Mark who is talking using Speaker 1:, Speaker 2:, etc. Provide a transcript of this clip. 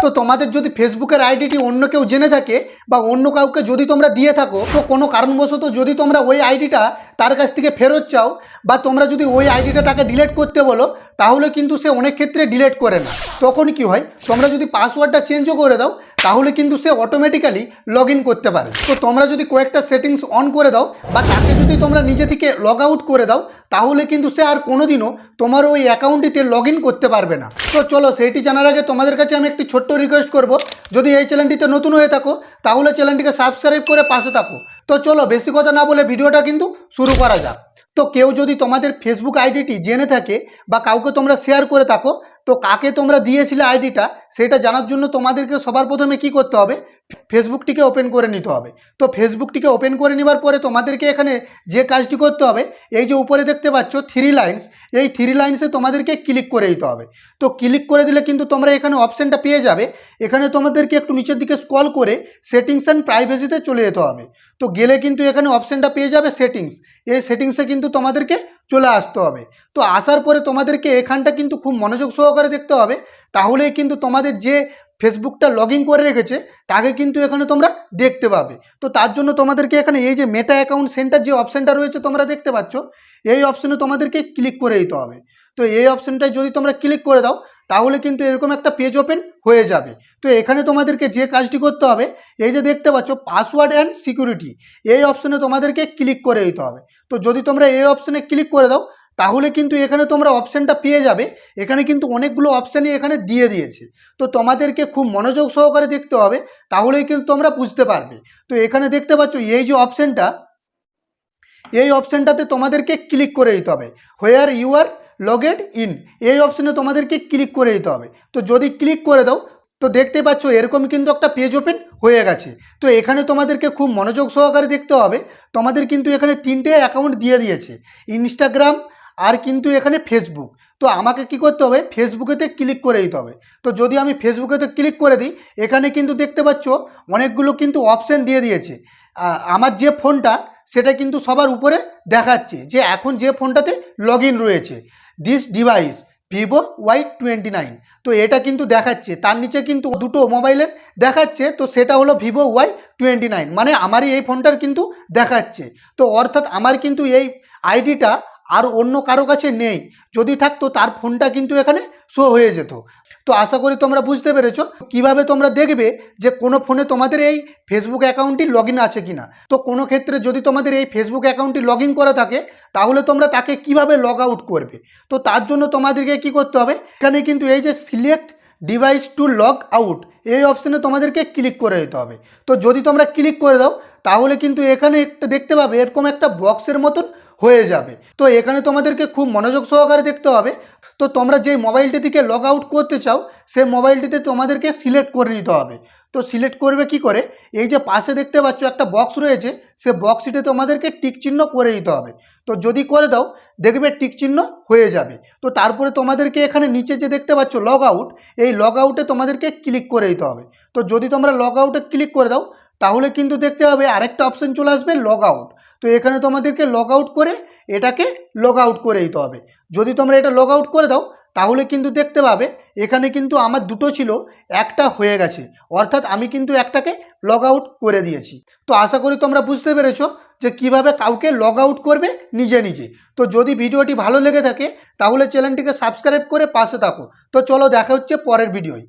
Speaker 1: তো তোমাদের যদি ফেসবুকের আইডিটি অন্য কেউ জেনে থাকে বা অন্য কাউকে যদি তোমরা দিয়ে থাকো, তো কোনো কারণবশত যদি তোমরা ওই আইডিটা তার কাছ থেকে ফেরত চাও বা তোমরা যদি ওই আইডিটা তাকে ডিলিট করতে বলো তাহলে কিন্তু সে অনেক ক্ষেত্রে ডিলিট করে না। তখন কি হয়? তোমরা যদি পাসওয়ার্ডটা চেঞ্জও করে দাও, তাহলে কিন্তু সে অটোমেটিক্যালি লগ করতে পারে। তো তোমরা যদি কয়েকটা সেটিংস অন করে দাও, বা তাকে যদি তোমরা নিজে থেকে লগ আউট করে দাও, তাহলে কিন্তু সে আর কোনোদিনও তোমার ওই অ্যাকাউন্টটিতে লগ করতে পারবে না। তো চলো, সেইটি জানার আগে তোমাদের কাছে আমি একটি ছোট্ট রিকোয়েস্ট করব। যদি এই চ্যানেলটিতে নতুন হয়ে থাকো, তাহলে চ্যানেলটিকে সাবস্ক্রাইব করে পাশে থাকো। তো চলো, বেশি কথা না বলে ভিডিওটা কিন্তু শুরু করা যাক। তো কেউ যদি তোমাদের ফেসবুক আইডিটি জেনে থাকে বা কাউকে তোমরা শেয়ার করে থাকো, তো কাকে তোমরা দিয়েছিলে আইডিটা, সেটা জানার জন্য তোমাদেরকে সবার প্রথমে কি করতে হবে? ফেসবুকটিকে ওপেন করে নিতে হবে। তো ফেসবুকটিকে ওপেন করে নেবার পরে তোমাদেরকে এখানে যে কাজটি করতে হবে, এই যে উপরে দেখতে পাচ্ছ থ্রি লাইন্স এই থ্রি লাইন্সে তোমাদেরকে ক্লিক করে দিতে হবে। তো ক্লিক করে দিলে কিন্তু তোমরা এখানে অপশানটা পেয়ে যাবে। এখানে তোমাদেরকে একটু নিচের দিকে স্কল করে সেটিংস অ্যান্ড প্রাইভেসিতে চলে যেতে হবে। তো গেলে কিন্তু এখানে অপশানটা পেয়ে যাবে সেটিংস এই সেটিংসে কিন্তু তোমাদেরকে চলে আসতে হবে। তো আসার পরে তোমাদেরকে এখানটা কিন্তু খুব মনোযোগ সহকারে দেখতে হবে। তাহলেই কিন্তু তোমাদের যে ফেসবুকটা লগ ইন করে রেখেছে, তাকে কিন্তু এখানে তোমরা দেখতে পাবে। তো তার জন্য তোমাদেরকে এখানে এই যে মেটা অ্যাকাউন্ট সেন্টার যে অপশানটা রয়েছে তোমরা দেখতে পাচ্ছ, এই অপশানে তোমাদেরকে ক্লিক করে দিতে হবে। তো এই অপশানটায় যদি তোমরা ক্লিক করে দাও, তাহলে কিন্তু এরকম একটা পেজ ওপেন হয়ে যাবে। তো এখানে তোমাদেরকে যে কাজটি করতে হবে, এই যে দেখতে পাচ্ছ পাসওয়ার্ড অ্যান্ড সিকিউরিটি এই অপশানে তোমাদেরকে ক্লিক করে দিতে হবে। তো যদি তোমরা এই অপশানে ক্লিক করে দাও তাহলে কিন্তু এখানে তোমরা অপশানটা পেয়ে যাবে। এখানে কিন্তু অনেকগুলো অপশানই এখানে দিয়ে দিয়েছে। তো তোমাদেরকে খুব মনোযোগ সহকারে দেখতে হবে, তাহলেই কিন্তু তোমরা বুঝতে পারবে। তো এখানে দেখতে পাচ্ছ, এই যে অপশানটা এই অপশানটাতে তোমাদেরকে ক্লিক করে দিতে হবে। Where you are logged in এই অপশানে তোমাদেরকে ক্লিক করে দিতে হবে। তো যদি ক্লিক করে দাও, তো দেখতে পাচ্ছ এরকম কিন্তু একটা পেজ ওপেন হয়ে গেছে। তো এখানে তোমাদেরকে খুব মনোযোগ সহকারে দেখতে হবে। তোমাদের কিন্তু এখানে তিনটে অ্যাকাউন্ট দিয়ে দিয়েছে। ইনস্টাগ্রাম আর কিন্তু এখানে ফেসবুক তো আমাকে কি করতে হবে? ফেসবুকেতে ক্লিক করে দিতে হবে। তো যদি আমি ফেসবুকেতে ক্লিক করে দিই, এখানে কিন্তু দেখতে পাচ্ছ অনেকগুলো কিন্তু অপশান দিয়ে দিয়েছে। আমার যে ফোনটা, সেটা কিন্তু সবার উপরে দেখাচ্ছে যে এখন যে ফোনটাতে লগ রয়েছে। This device Vivo Y twenty nine তো এটা কিন্তু দেখাচ্ছে। তার নিচে কিন্তু দুটো মোবাইলের দেখাচ্ছে। তো সেটা হলো ভিভো ওয়াই টোয়েন্টি নাইন মানে আমারই এই ফোনটার কিন্তু দেখাচ্ছে। তো অর্থাৎ আমার কিন্তু এই আইডিটা আর অন্য কারও কাছে নেই। যদি থাকতো তার ফোনটা কিন্তু এখানে শো হয়ে যেত। তো আশা করি তোমরা বুঝতে পেরেছ কীভাবে তোমরা দেখবে যে কোনো ফোনে তোমাদের এই ফেসবুক অ্যাকাউন্টটি লগ আছে কিনা। তো কোনো ক্ষেত্রে যদি তোমাদের এই ফেসবুক অ্যাকাউন্টটি লগ ইন করা থাকে, তাহলে তোমরা তাকে কীভাবে লগ আউট করবে? তো তার জন্য তোমাদেরকে কি করতে হবে? এখানে কিন্তু এই যে select device to log out এই অপশানে তোমাদেরকে ক্লিক করে দিতে হবে। তো যদি তোমরা ক্লিক করে দাও তাহলে কিন্তু এখানে একটা দেখতে পাবে, এরকম একটা বক্সের মতন হয়ে যাবে। তো এখানে তোমাদেরকে খুব মনোযোগ সহকারে দেখতে হবে। তো তোমরা যে মোবাইলটি থেকে লগ আউট করতে চাও, সেই মোবাইলটিতে তোমাদেরকে সিলেক্ট করে নিতে হবে। তো সিলেক্ট করবে কি করে? এই যে পাশে দেখতে পাচ্ছ একটা বক্স রয়েছে সে বক্সটিতে তোমাদেরকে টিক চিহ্ন করে দিতে হবে। তো যদি করে দাও, দেখবে টিক চিহ্ন হয়ে যাবে। তো তারপরে তোমাদেরকে এখানে নিচে যে দেখতে পাচ্ছ লগ আউট, এই লগ আউটে তোমাদেরকে ক্লিক করে দিতে হবে। তো যদি তোমরা লগ আউটে ক্লিক করে দাও তাহলে কিন্তু দেখতে হবে আরেকটা অপশন চলে আসবে লগ আউট তো এখানে তোমাদেরকে লগ আউট করে এটাকে লগ আউট করে দিতে হবে। যদি তোমরা এটা লগ আউট করে দাও, তাহলে কিন্তু দেখতে পাবে এখানে কিন্তু আমার দুটো ছিল, একটা হয়ে গেছে। অর্থাৎ আমি কিন্তু একটাকে লগ আউট করে দিয়েছি। তো আশা করি তোমরা বুঝতে পেরেছ যে কীভাবে কাউকে লগ আউট করবে নিজে নিজে। তো যদি ভিডিওটি ভালো লেগে থাকে, তাহলে চ্যানেলটিকে সাবস্ক্রাইব করে পাশে থাকো। তো চলো দেখা হচ্ছে পরের ভিডিওয়